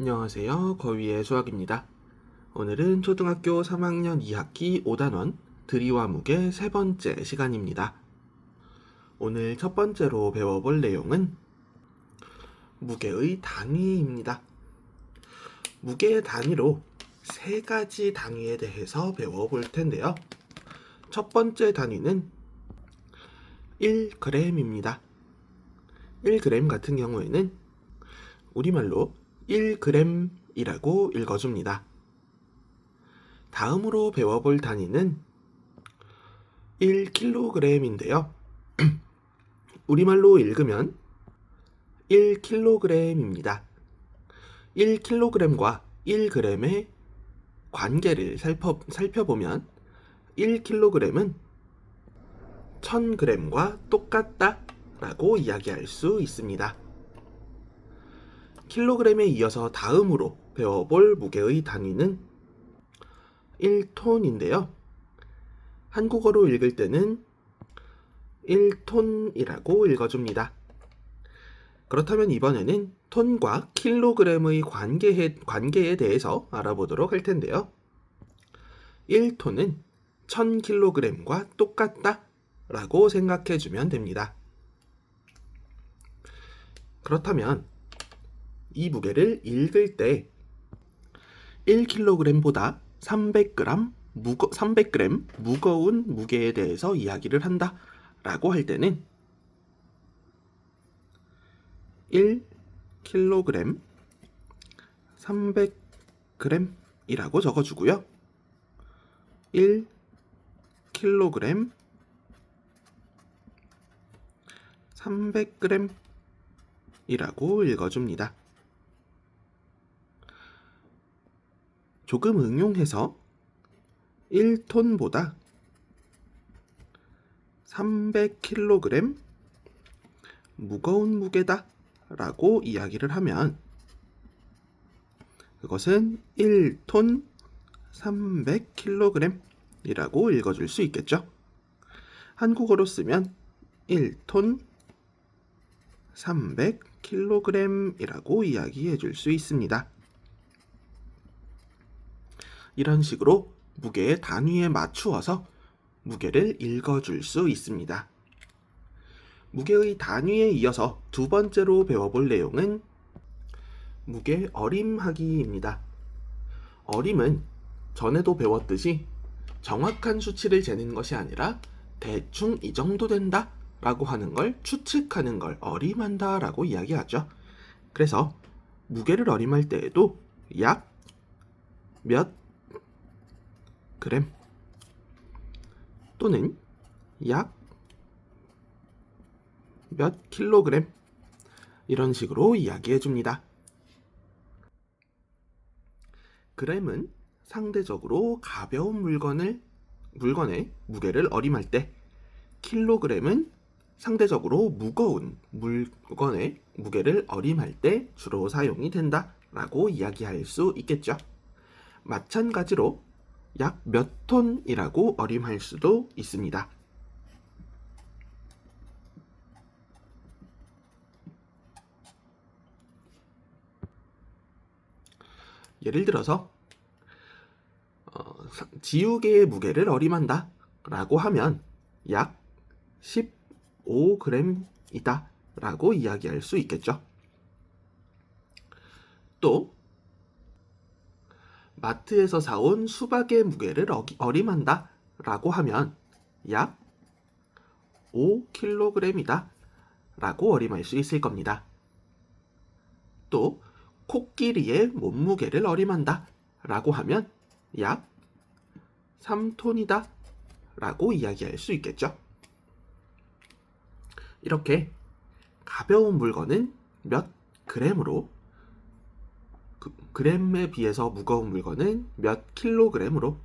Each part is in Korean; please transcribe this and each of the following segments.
안녕하세요. 거위의 수학입니다. 오늘은 초등학교 3학년 2학기 5단원 드리와 무게 세 번째 시간입니다. 오늘 첫 번째로 배워볼 내용은 무게의 단위입니다. 무게의 단위로 세 가지 단위에 대해서 배워볼 텐데요. 첫 번째 단위는 1g입니다. 1g 같은 경우에는 우리말로 1g이라고 읽어줍니다. 다음으로 배워볼 단위는 1kg인데요. 우리말로 읽으면 1kg입니다. 1kg과 1g의 관계를 살펴, 살펴보면 1kg은 1000g과 똑같다 라고 이야기할 수 있습니다. 킬로그램에 이어서 다음으로 배워볼 무게의 단위는 1톤인데요. 한국어로 읽을 때는 1톤이라고 읽어줍니다. 그렇다면 이번에는 톤과 킬로그램의 관계에, 관계에 대해서 알아보도록 할 텐데요. 1톤은 1000kg과 똑같다 라고 생각해 주면 됩니다. 그렇다면 이 무게를 읽을 때 1kg보다 300g 무거 300g 무거운 무게에 대해서 이야기를 한다 라고 할 때는 1kg 300g 이라고 적어주고요. 1kg 300g 이라고 읽어줍니다. 조금 응용해서 1톤보다 300kg 무거운 무게다 라고 이야기를 하면 그것은 1톤 300kg 이라고 읽어줄 수 있겠죠. 한국어로 쓰면 1톤 300kg이라고 이야기해 줄 수 있습니다. 이런 식으로 무게의 단위에 맞추어서 무게를 읽어줄 수 있습니다. 무게의 단위에 이어서 두 번째로 배워볼 내용은 무게 어림하기입니다. 어림은 전에도 배웠듯이 정확한 수치를 재는 것이 아니라 대충 이 정도 된다 라고 하는 걸 추측하는 걸 어림한다 라고 이야기하죠. 그래서 무게를 어림할 때에도 약 몇 그램 또는 약 몇 킬로그램 이런 식으로 이야기해 줍니다. 그램은 상대적으로 가벼운 물건을 물건의 무게를 어림할 때 킬로그램은 상대적으로 무거운 물건의 무게를 어림할 때 주로 사용이 된다라고 이야기할 수 있겠죠. 마찬가지로 약 몇 톤이라고 어림할 수도 있습니다. 예를 들어서 어, 지우개의 무게를 어림한다 라고 하면 약 15g이다 라고 이야기할 수 있겠죠. 또 마트에서 사온 수박의 무게를 어림한다 라고 하면 약 5kg이다 라고 어림할 수 있을 겁니다. 또 코끼리의 몸무게를 어림한다 라고 하면 약 3톤이다 라고 이야기할 수 있겠죠. 이렇게 가벼운 물건은 몇 그램으로 그, 그램에 비해서 무거운 물건은 몇 킬로그램으로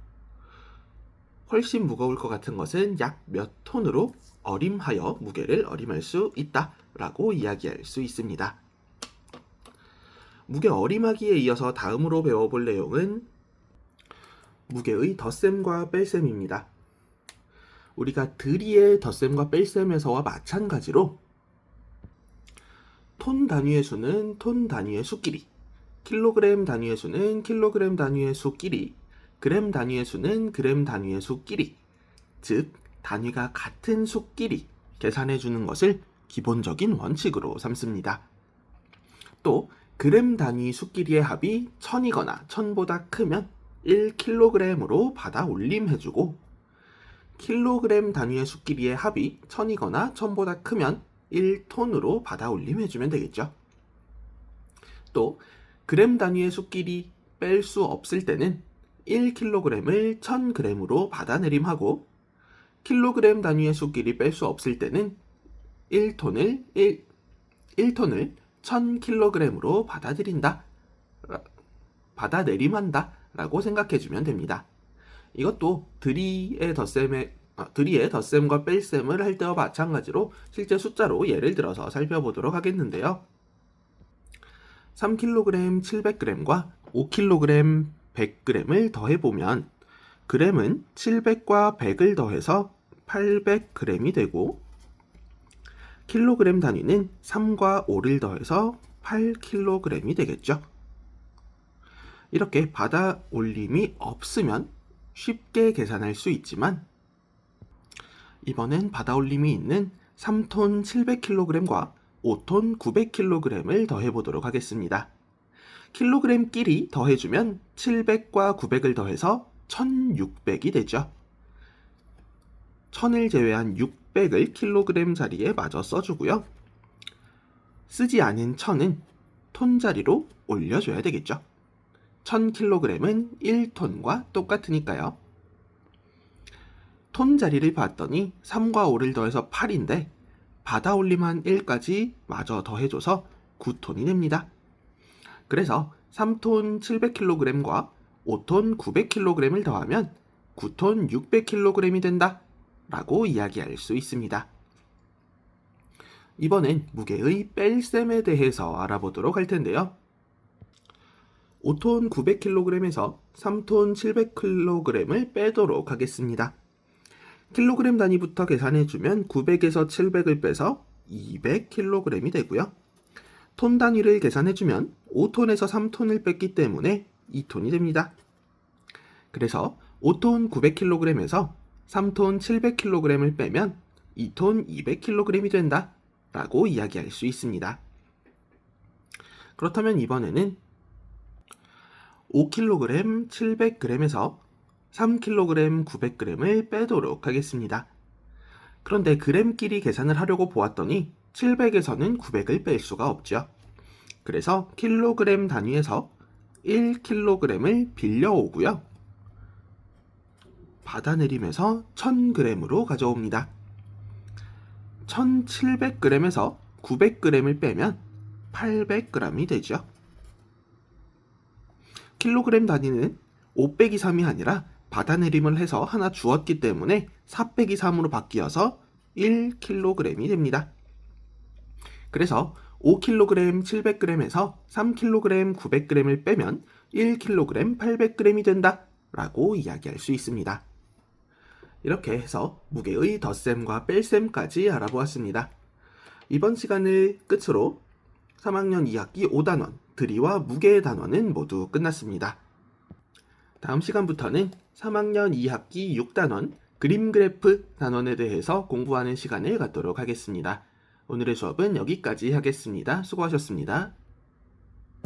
훨씬 무거울 것 같은 것은 약 몇 톤으로 어림하여 무게를 어림할 수 있다 라고 이야기할 수 있습니다. 무게 어림하기에 이어서 다음으로 배워볼 내용은 무게의 덧셈과 뺄셈입니다. 우리가 드리의 덧셈과 뺄셈에서와 마찬가지로 톤 단위의 수는 톤 단위의 수끼리, 킬로그램 단위의 수는 킬로그램 단위의 수끼리, 그램 단위의 수는 그램 단위의 수끼리, 즉 단위가 같은 수끼리 계산해 주는 것을 기본적인 원칙으로 삼습니다. 또 그램 단위 수끼리의 합이 1000이거나 1000보다 크면 1kg으로 받아 올림해 주고 킬로그램 단위의 수끼리의 합이 1000이거나 1000보다 크면 1톤으로 받아 올림해 주면 되겠죠. 또 그램 단위의 수끼리 뺄 수 없을 때는 1kg을 1000g으로 받아내림하고 킬로그램 단위의 수끼리 뺄 수 없을 때는 1톤을 1, 1톤을 1000kg으로 받아들인다. 라- 받아내림한다. 라고 생각해주면 됩니다. 이것도 드리의 덧셈의 아, 드리의 덧셈과 뺄셈을 할 때와 마찬가지로 실제 숫자로 예를 들어서 살펴보도록 하겠는데요. 3kg 700g과 5kg 100g을 더해보면 g은 700과 100을 더해서 800g이 되고 킬로그램 단위는 3과 5를 더해서 8kg이 되겠죠. 이렇게 받아 올림이 없으면 쉽게 계산할 수 있지만 이번엔 받아 올림이 있는 3톤 700kg과 5톤 900kg을 더해 보도록 하겠습니다. 킬로그램끼리 더해주면 700과 900을 더해서 1600이 되죠. 1000을 제외한 600을 킬로그램 자리에 마저 써주고요. 쓰지 않은 1000은 톤 자리로 올려줘야 되겠죠. 1000kg은 1톤과 똑같으니까요. 톤 자리를 봤더니 3과 5를 더해서 8인데 받아 올림한 1까지 마저 더해줘서 9톤이 됩니다. 그래서 3톤 700kg과 5톤 900kg을 더하면 9톤 600kg이 된다. 라고 이야기할 수 있습니다. 이번엔 무게의 뺄셈에 대해서 알아보도록 할 텐데요. 5톤 900kg에서 3톤 700kg을 빼도록 하겠습니다. 킬로그램 단위부터 계산해주면 900에서 700을 빼서 200kg이 되고요. 톤 단위를 계산해주면 5톤에서 3톤을 뺐기 때문에 2톤이 됩니다. 그래서 5톤 900kg에서 3톤 700kg을 빼면 2톤 200kg이 된다 라고 이야기할 수 있습니다. 그렇다면 이번에는 5kg 700g에서 3kg 900g을 빼도록 하겠습니다. 그런데 그램끼리 계산을 하려고 보았더니 700에서는 900을 뺄 수가 없죠. 그래서 킬로그램 단위에서 1kg을 빌려오고요. 받아내리면서 1000g으로 가져옵니다. 1700g에서 900g을 빼면 800g이 되죠. 킬로그램 단위는 5 빼기 3이 아니라 받아내림을 해서 하나 주었기 때문에 4 빼기 3으로 바뀌어서 1kg이 됩니다. 그래서 5kg 700g에서 3kg 900g을 빼면 1kg 800g이 된다 라고 이야기할 수 있습니다. 이렇게 해서 무게의 덧셈과 뺄셈까지 알아보았습니다. 이번 시간을 끝으로 3학년 2학기 5단원 드리와 무게의 단원은 모두 끝났습니다. 다음 시간부터는 3학년 2학기 6단원 그림 그래프 단원에 대해서 공부하는 시간을 갖도록 하겠습니다. 오늘의 수업은 여기까지 하겠습니다. 수고하셨습니다.